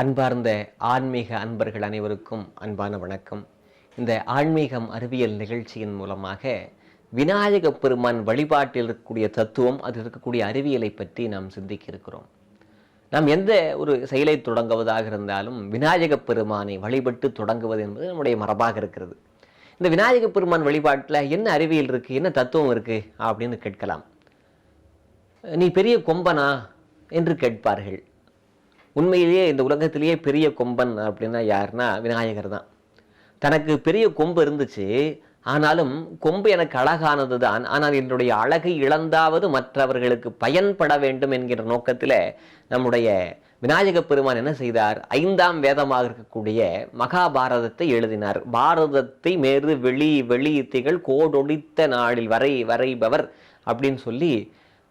அன்பார்ந்த ஆன்மீக அன்பர்கள் அனைவருக்கும் அன்பான வணக்கம். இந்த ஆன்மீகம் அறிவியல் நிகழ்ச்சியின் மூலமாக விநாயக பெருமான் வழிபாட்டில் இருக்கக்கூடிய தத்துவம் அதில் இருக்கக்கூடிய அறிவியலை பற்றி நாம் சிந்திக்க இருக்கிறோம். நாம் எந்த ஒரு செயலை தொடங்குவதாக இருந்தாலும் விநாயக பெருமானை வழிபட்டு தொடங்குவது என்பது நம்முடைய மரபாக இருக்கிறது. இந்த விநாயக பெருமான் வழிபாட்டில் என்ன அறிவியல் இருக்குது என்ன தத்துவம் இருக்குது அப்படின்னு கேட்கலாம். நீ பெரிய கொம்பனா? என்று கேட்பார்கள். உண்மையிலேயே இந்த உலகத்திலேயே பெரிய கொம்பன் அப்படின்னா யாருன்னா விநாயகர் தான். தனக்கு பெரிய கொம்பு இருந்துச்சு ஆனாலும் கொம்பு எனக்கு அழகானது தான். ஆனால் என்னுடைய அழகை இழந்தாவது மற்றவர்களுக்கு பயன்பட வேண்டும் என்கிற நோக்கத்தில் நம்முடைய விநாயக பெருமான் என்ன செய்தார்? ஐந்தாம் வேதமாக இருக்கக்கூடிய மகாபாரதத்தை எழுதினார். பாரதத்தை மேறு வெளி வெளி திகழ் கோடொடித்த நாளில் வரை வரைபவர் அப்படின்னு சொல்லி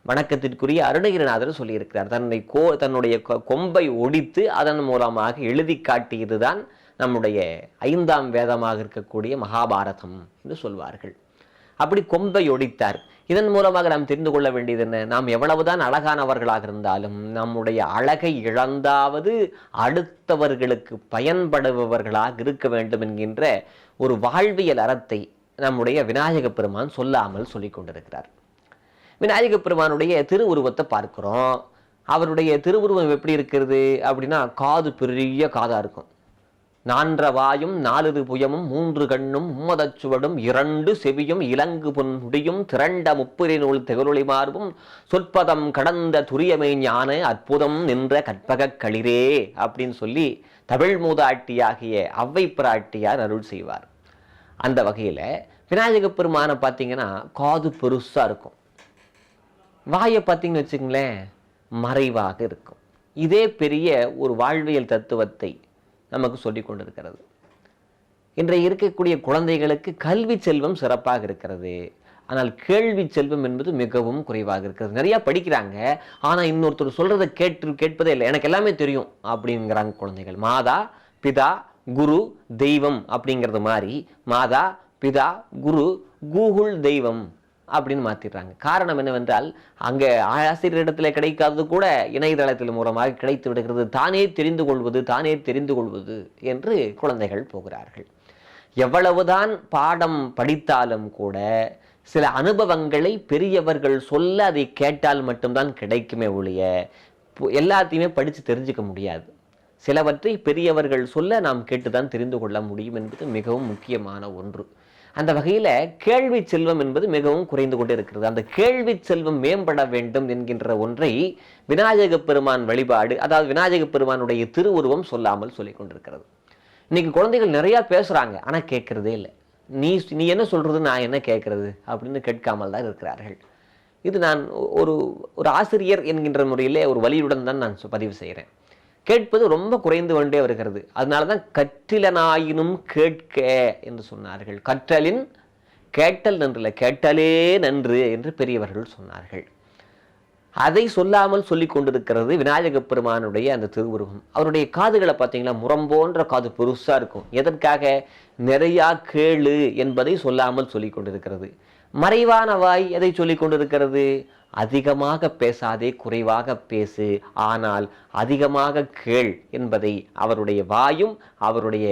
வணக்கத்திற்குரிய அருணகிரிநாதர் சொல்லியிருக்கிறார். தன்னை கோ தன்னுடைய கொம்பை ஒடித்து அதன் மூலமாக எழுதி காட்டியதுதான் நம்முடைய ஐந்தாம் வேதமாக இருக்கக்கூடிய மகாபாரதம் என்று சொல்வார்கள். அப்படி கொம்பை ஒடித்தார். இதன் மூலமாக நாம் தெரிந்து கொள்ள வேண்டியது என்ன? நாம் எவ்வளவுதான் அழகானவர்களாக இருந்தாலும் நம்முடைய அழகை இழந்தாவது அடுத்தவர்களுக்கு பயன்படுபவர்களாக இருக்க வேண்டும் என்கின்ற ஒரு வாழ்வியல் அறத்தை நம்முடைய விநாயக பெருமான் சொல்லாமல் சொல்லிக் கொண்டிருக்கிறார். விநாயக பெருமானுடைய திருவுருவத்தை பார்க்குறோம். அவருடைய திருவுருவம் எப்படி இருக்கிறது? அப்படின்னா காது பெரிய காதாக இருக்கும். நான்ற வாயும் நாலிரு புயமும் மூன்று கண்ணும் உம்மதச் சுவடும் இரண்டு செவியும் இலங்கு பொன்முடியும் திரண்ட முப்பரி நூல் திகழொளி மார்பும் சொற்பதம் கடந்த துரியமை ஞான அற்புதம் நின்ற கற்பகக் களிரே அப்படின்னு சொல்லி தமிழ் மூதாட்டியாகிய அவ்வை பிராட்டியார் அருள் செய்வார். அந்த வகையில் விநாயகப் பெருமானை பார்த்தீங்கன்னா காது பெருசாக இருக்கும். வாயை பார்த்தீங்கன்னு வச்சுங்களேன் மறைவாக இருக்கும். இதே பெரிய ஒரு வாழ்வியல் தத்துவத்தை நமக்கு சொல்லிக் கொண்டிருக்கிறது. இன்றைய இருக்கக்கூடிய குழந்தைகளுக்கு கல்வி செல்வம் சிறப்பாக இருக்கிறது. ஆனால் கேள்வி செல்வம் என்பது மிகவும் குறைவாக இருக்கிறது. நிறையா படிக்கிறாங்க ஆனால் இன்னொருத்தர் சொல்றதை கேட்டு கேட்பதே இல்லை. எனக்கு எல்லாமே தெரியும் அப்படிங்கிறாங்க குழந்தைகள். மாதா பிதா குரு தெய்வம் அப்படிங்கிறது மாதிரி மாதா பிதா குரு கூகுள் தெய்வம் அப்படின்னு மாற்றிடுறாங்க காரணம் என்னவென்றால் அங்கே ஆசிரியரிடத்தில் கிடைக்காதது கூட இணையதளத்தில் மூலமாக கிடைத்து விடுகிறது. தானே தெரிந்து கொள்வது தானே தெரிந்து கொள்வது என்று குழந்தைகள் போகிறார்கள். எவ்வளவுதான் பாடம் படித்தாலும் கூட சில அனுபவங்களை பெரியவர்கள் சொல்ல அதை கேட்டால் மட்டும்தான் கிடைக்குமே ஒழிய பு- எல்லாத்தையுமே படித்து தெரிஞ்சுக்க முடியாது. சிலவற்றை பெரியவர்கள் சொல்ல நாம் கேட்டுதான் தெரிந்து கொள்ள முடியும் என்பது மிகவும் முக்கியமான ஒன்று. அந்த வகையில் கேள்வி செல்வம் என்பது மிகவும் குறைந்து கொண்டே இருக்கிறது. அந்த கேள்வி செல்வம் மேம்பட வேண்டும் என்கின்ற ஒன்றை விநாயக பெருமான் வழிபாடு அதாவது விநாயக பெருமானுடைய திருவுருவம் சொல்லாமல் சொல்லிக் கொண்டிருக்கிறது. இன்னைக்கு குழந்தைகள் நிறையா பேசுகிறாங்க ஆனால் கேட்குறதே இல்லை. நீ நீ என்ன சொல்கிறது நான் என்ன கேட்கறது அப்படின்னு கேட்காமல் தான் இருக்கிறார்கள். இது நான் ஒரு ஒரு ஆசிரியர் என்கின்ற முறையிலே ஒரு வழியுடன் தான் நான் சொ- பதிவு செய்கிறேன் கேட்பது ரொம்ப குறைந்து கொண்டே வருகிறது. அதனால தான் கற்றிலனாயினும் கேட்க என்று சொன்னார்கள். கற்றலின் கேட்டல் நன்றில்ல கேட்டலே நன்று என்று பெரியவர்கள் சொன்னார்கள். அதை சொல்லாமல் சொல்லி கொண்டிருக்கிறது விநாயக பெருமானுடைய அந்த திருவுருவம். அவருடைய காதுகளை பார்த்தீங்களா? முரம்போன்ற காது பெருசாக இருக்கும். எதற்காக? நிறையா கேளு என்பதை சொல்லாமல் சொல்லி கொண்டிருக்கிறது. மறைவான வாய் எதை சொல்லிக் கொண்டிருக்கிறது? அதிகமாக பேசாதே குறைவாக பேசு. ஆனால் அதிகமாக கேள் என்பதை அவருடைய வாயும் அவருடைய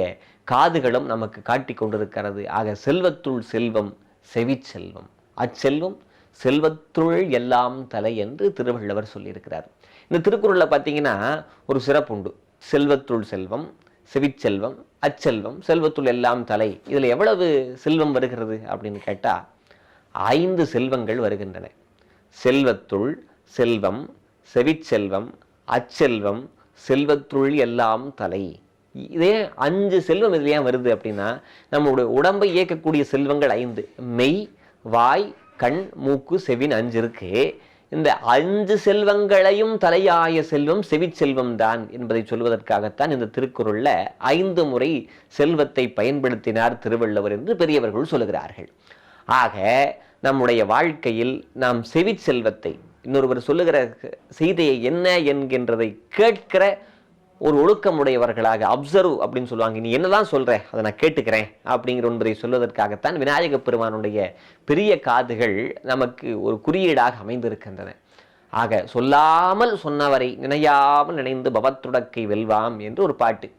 காதுகளும் நமக்கு காட்டி கொண்டிருக்கிறது. ஆக செல்வத்துள் செல்வம் செவிச்செல்வம் அச்செல்வம் செல்வத்துள் எல்லாம் தலை என்று திருவள்ளுவர் சொல்லியிருக்கிறார். இந்த திருக்குறளில் பார்த்தீங்கன்னா ஒரு சிறப்புண்டு செல்வத்துள் செல்வம் செவிச்செல்வம் அச்செல்வம் செல்வத்துள் எல்லாம் தலை. இதில் எவ்வளவு செல்வம் வருகிறது அப்படின்னு கேட்டால் ஐந்து செல்வங்கள் வருகின்றன. செல்வத்துள் செல்வம் செவிச்செல்வம் அச்செல்வம் செல்வத்துள் எல்லாம் தலை. இதே அஞ்சு செல்வம் இதுல ஏன் வருது அப்படின்னா நம்மளுடைய உடம்பை இயக்கக்கூடிய செல்வங்கள் ஐந்து. மெய் வாய் கண் மூக்கு செவின் அஞ்சு இருக்கு. இந்த அஞ்சு செல்வங்களையும் தலையாய செல்வம் செவிச்செல்வம் தான் என்பதை சொல்வதற்காகத்தான் இந்த திருக்குறள்ல ஐந்து முறை செல்வத்தை பயன்படுத்தினார் திருவள்ளுவர் என்று பெரியவர்கள் சொல்லுகிறார்கள். ஆக நம்முடைய வாழ்க்கையில் நாம் செவிச் செல்வத்தை இன்னொருவர் சொல்லுகிற செய்தியை என்ன என்கின்றதை கேட்கிற ஒரு ஒழுக்கமுடையவர்களாக அப்சர்வ் அப்படின்னு சொல்லுவாங்க. நீ என்னதான் சொல்கிற அதை நான் கேட்டுக்கிறேன் அப்படிங்கிற ஒன்பதை சொல்வதற்காகத்தான் விநாயக பெருமானுடைய பெரிய காதுகள் நமக்கு ஒரு குறியீடாக அமைந்திருக்கின்றன. ஆக சொல்லாமல் சொன்னவரை நினையாமல் நினைந்து பவத்துடக்கை வெல்வாம் என்று ஒரு பாட்டு.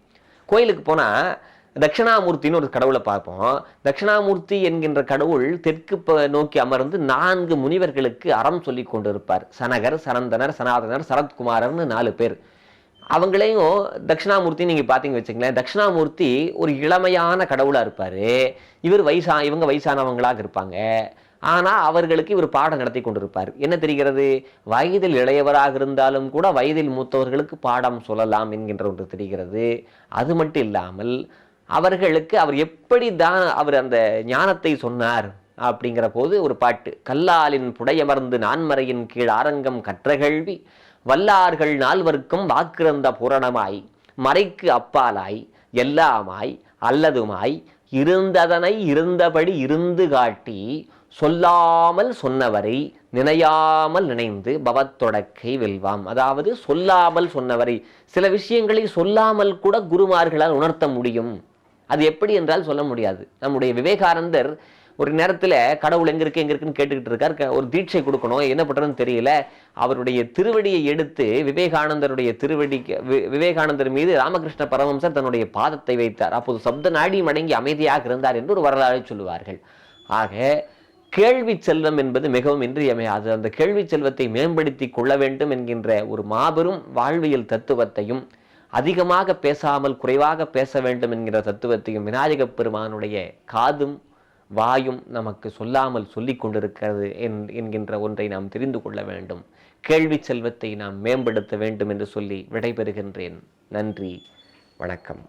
கோயிலுக்கு போனால் தட்சிணாமூர்த்தின்னு ஒரு கடவுளை பார்ப்போம். தட்சிணாமூர்த்தி என்கின்ற கடவுள் தெற்கு நோக்கி அமர்ந்து நான்கு முனிவர்களுக்கு அறம் சொல்லி கொண்டிருப்பார். சனகர் சனந்தனர் சனாதனர் சரத்குமாரர்னு நாலு பேர். அவங்களையும் தட்சிணாமூர்த்தி நீங்கள் பார்த்தீங்க வச்சுங்களேன் தட்சிணாமூர்த்தி ஒரு இளமையான கடவுளாக இருப்பார். இவர் வயசா இவங்க வயசானவங்களாக இருப்பாங்க. ஆனால் அவர்களுக்கு இவர் பாடம் நடத்தி கொண்டிருப்பார். என்ன தெரிகிறது? வயதில் இளையவராக இருந்தாலும் கூட வயதில் மூத்தவர்களுக்கு பாடம் சொல்லலாம் என்கின்ற ஒன்று தெரிகிறது. அது மட்டும் இல்லாமல் அவர்களுக்கு அவர் எப்படி தான் அவர் அந்த ஞானத்தை சொன்னார் அப்படிங்கிற போது ஒரு பாட்டு கல்லாலின் புடையமர்ந்து நான்மறையின் கீழ் ஆரங்கம் கற்ற கேள்வி வல்லார்கள் நால்வர்க்கும் வாக்கிறந்த பூரணமாய் மறைக்கு அப்பாலாய் எல்லாமாய் அல்லதுமாய் இருந்ததனை இருந்தபடி இருந்து காட்டி சொல்லாமல் சொன்னவரை நினையாமல் நினைந்து பவத்தொடக்கை வெல்வாம். அதாவது சொல்லாமல் சொன்னவரை சில விஷயங்களை சொல்லாமல் கூட குருமார்களால் உணர்த்த முடியும். அது எப்படி என்றால் சொல்ல முடியாது. நம்முடைய விவேகானந்தர் ஒரு நேரத்தில் கடவுள் எங்கே இருக்கு எங்கே இருக்குன்னு கேட்டுக்கிட்டு இருக்கார். ஒரு தீட்சை கொடுக்கணும். என்ன பண்ணுறதுன்னு தெரியல. அவருடைய திருவடியை எடுத்து விவேகானந்தருடைய திருவடி விவேகானந்தர் மீது ராமகிருஷ்ண பரமம்சர் தன்னுடைய பாதத்தை வைத்தார். அப்போது சப்த நாடி மடங்கி அமைதியாக இருந்தார் என்று ஒரு வரலாறு சொல்லுவார்கள். ஆக கேள்வி செல்வம் என்பது மிகவும் இன்றியமையாது அந்த கேள்வி செல்வத்தை மேம்படுத்தி கொள்ள வேண்டும் என்கின்ற ஒரு மாபெரும் வாழ்வியல் தத்துவத்தையும் அதிகமாக பேசாமல் குறைவாக பேச வேண்டும் என்கிற தத்துவத்தையும் விநாயகப் பெருமானுடைய காதும் வாயும் நமக்கு சொல்லாமல் சொல்லிக் கொண்டிருக்கிறது என்- என்கின்ற ஒன்றை நாம் தெரிந்து கொள்ள வேண்டும். கேள்வி செல்வத்தை நாம் மேம்படுத்த வேண்டும் என்று சொல்லி விடைபெறுகின்றேன். நன்றி வணக்கம்.